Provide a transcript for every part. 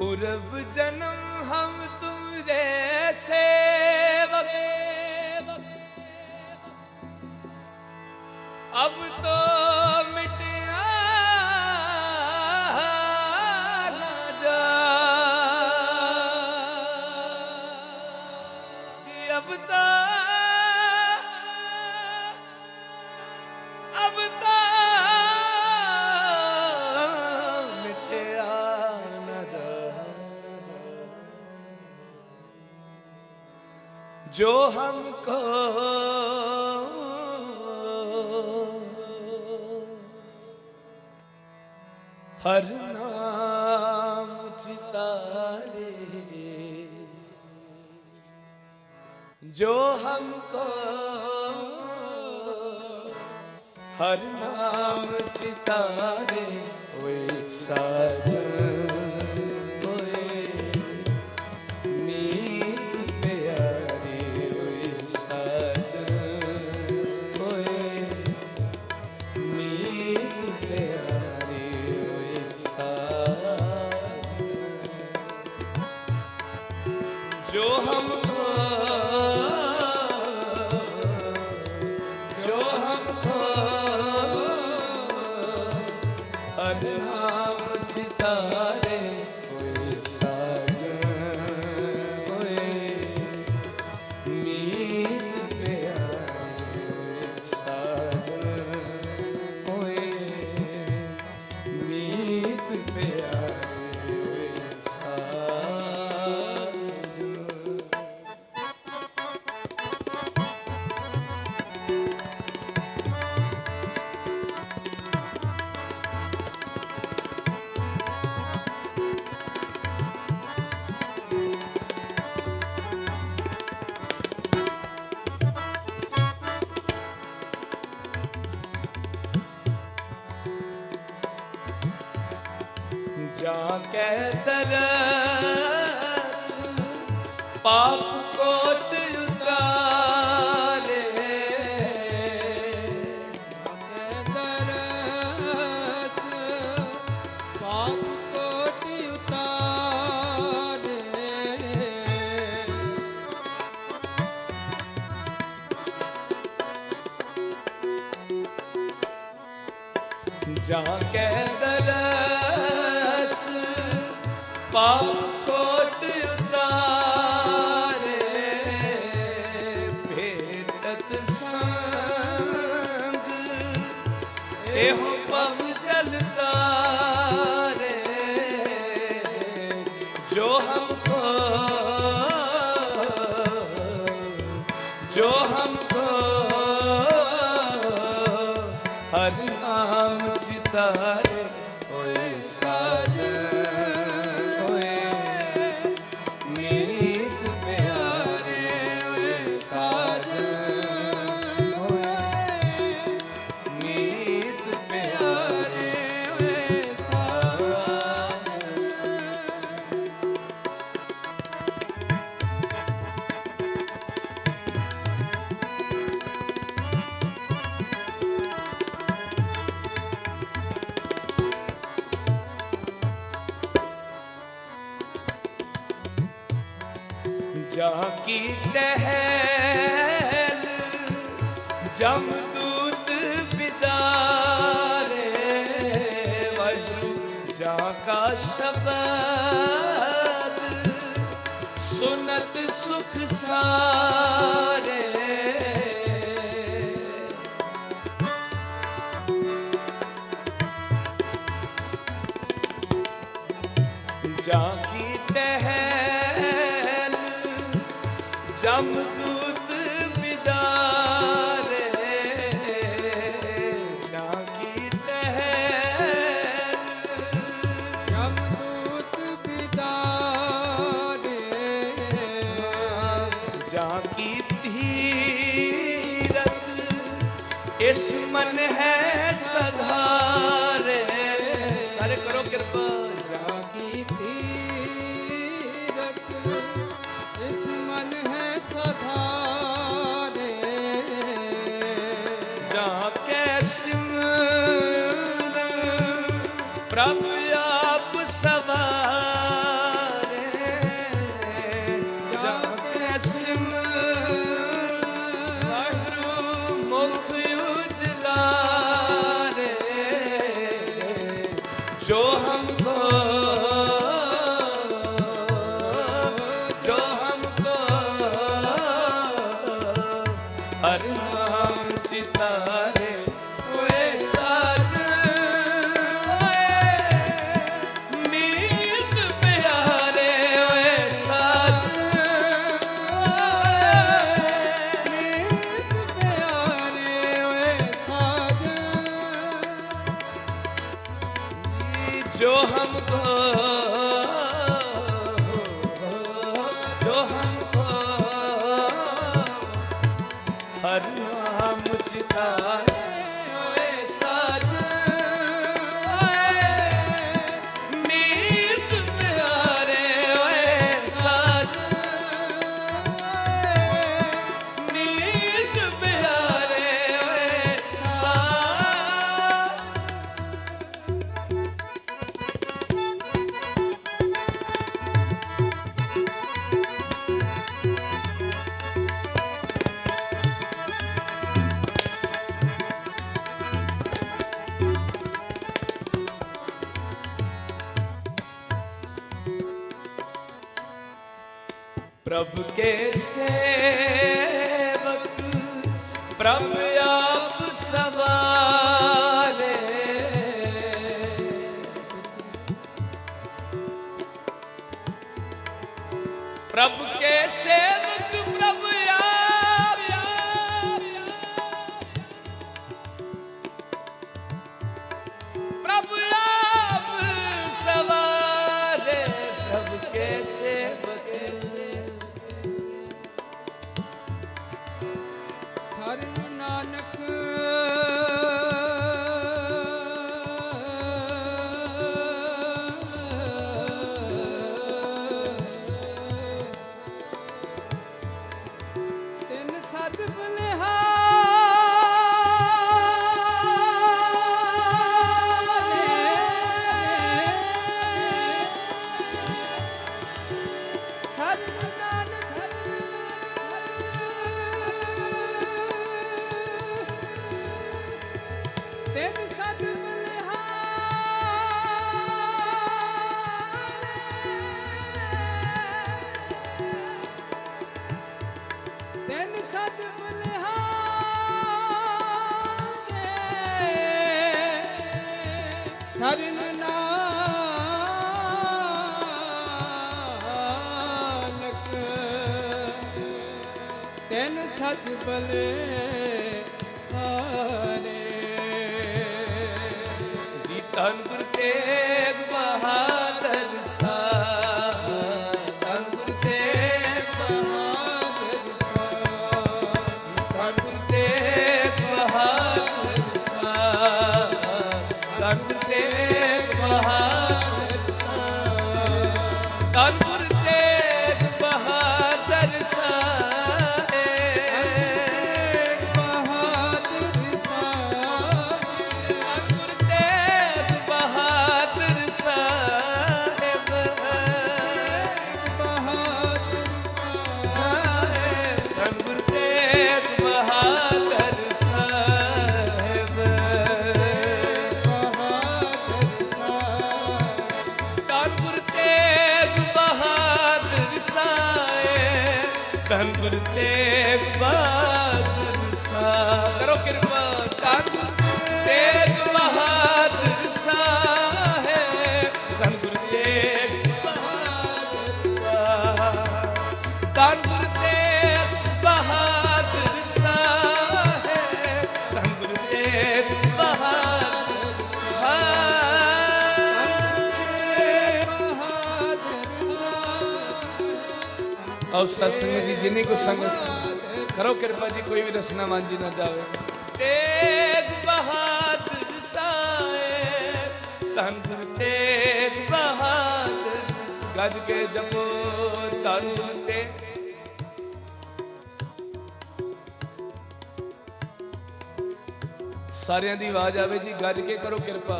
पूर्व जन्म हम तुमरे सेवक अब तो जो हमको हर नाम चितारे जो हमको हर नाम चितारे वे साजन जो हमको ਜਾ ਕੇ ਦਰਸ ਪਾਪ ਕੋਟ ਉਤਾਰੇ ਕੇ ਦਰਸ ਪਾਪ ਕੋਟ ਉਤਾਰੇ ਜਾ ਕੇ ਦਰਸ ਪਾਪ ਕੋਟ ਉਤਾਰੇ ਭੇਟਤ ਸੰਗ। ਇਹੋ ਪਵ ਰੇ ਜੋ ਹਮ ਜੋ ਹਰ ਨਾਮ ਚਿਤਾਰ ਕੀ ਟਹਿਲ? ਜਮ ਦੂਤ ਬਿਦਾਰੇ ਵਾਹਿਗੁਰੂ ਜਾ ਕਾ ਸ਼ਬਦ। ਸੁਨਤ ਸੁਖ ਸਾਰੇ ਮਨ ਹੈ ਸਧਾਰੇ। ਸਾਰੇ ਕਰੋ ਕਿਰਪਾ। ਜਾ ਕੀ ਤੀਰਤ ਇਸ ਮਨ ਹੈ ਸਧਾਰੇ। ਜਾ हमको ਕੇ ਸੇਵਕ ਪ੍ਰਭ ਆਪ ਪ੍ਰਭ ਕੇ ਸਰਨ ਨਾਨਕ। ਤਿੰਨ ਸਤ ਬਲੇ ਹਾਰੇ। ਜੀ ਧੰਨ ਗੁਰ ਤੇਗ ਬਹਾਦਰ ਆਓ ਸਤ ਸੰਗਤ ਜੀ ਜਿੰਨੀ ਕੋ ਸੰਗਤ ਕਰੋ ਕਿਰਪਾ ਜੀ ਕੋਈ ਵੀ ਰਸਨਾ ਮਾਂਜੀ ਨਾ ਜਾਵੇ। ਤੇਗ ਬਹਾਦਰ ਸਾਹਿਬ ਗੁਰ ਤੇਗ ਬਹਾਦਰ ਗੱਜ ਕੇ ਜਪੋ ਗੁਰ ਤੇ। ਸਾਰਿਆਂ ਦੀ ਆਵਾਜ਼ ਆਵੇ ਜੀ ਗੱਜ ਕੇ ਕਰੋ ਕਿਰਪਾ।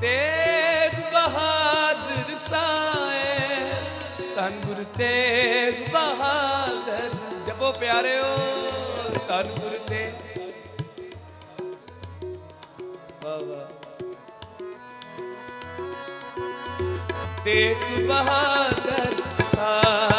ਤੇਗ ਬਹਾਦਰ ਸਾਹਿਬ ਧੰਨ ਗੁਰ ਤੇਗ ਬਹਾਦਰ ਜਪੋ ਪਿਆਰਿਓ ਧੰਨ ਗੁਰੂ ਤੇਗ ਬਾਬਾ ਤੇਗ ਬਹਾਦਰ ਸਾ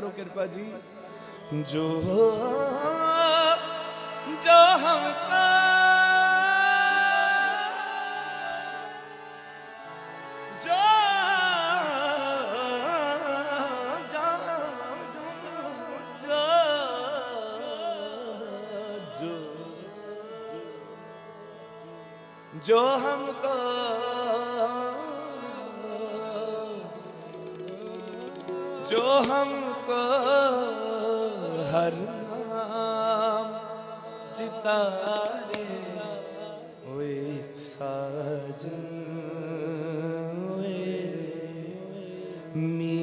करो कृपा जी जो जो हमको जो जो जो जो जो जो हम ਕੋ ਹਰ ਨਾਮ ਜਿਤਾਰੇ ਹੋਏ ਸਾਜਨ ਹੋਏ। ਮੀ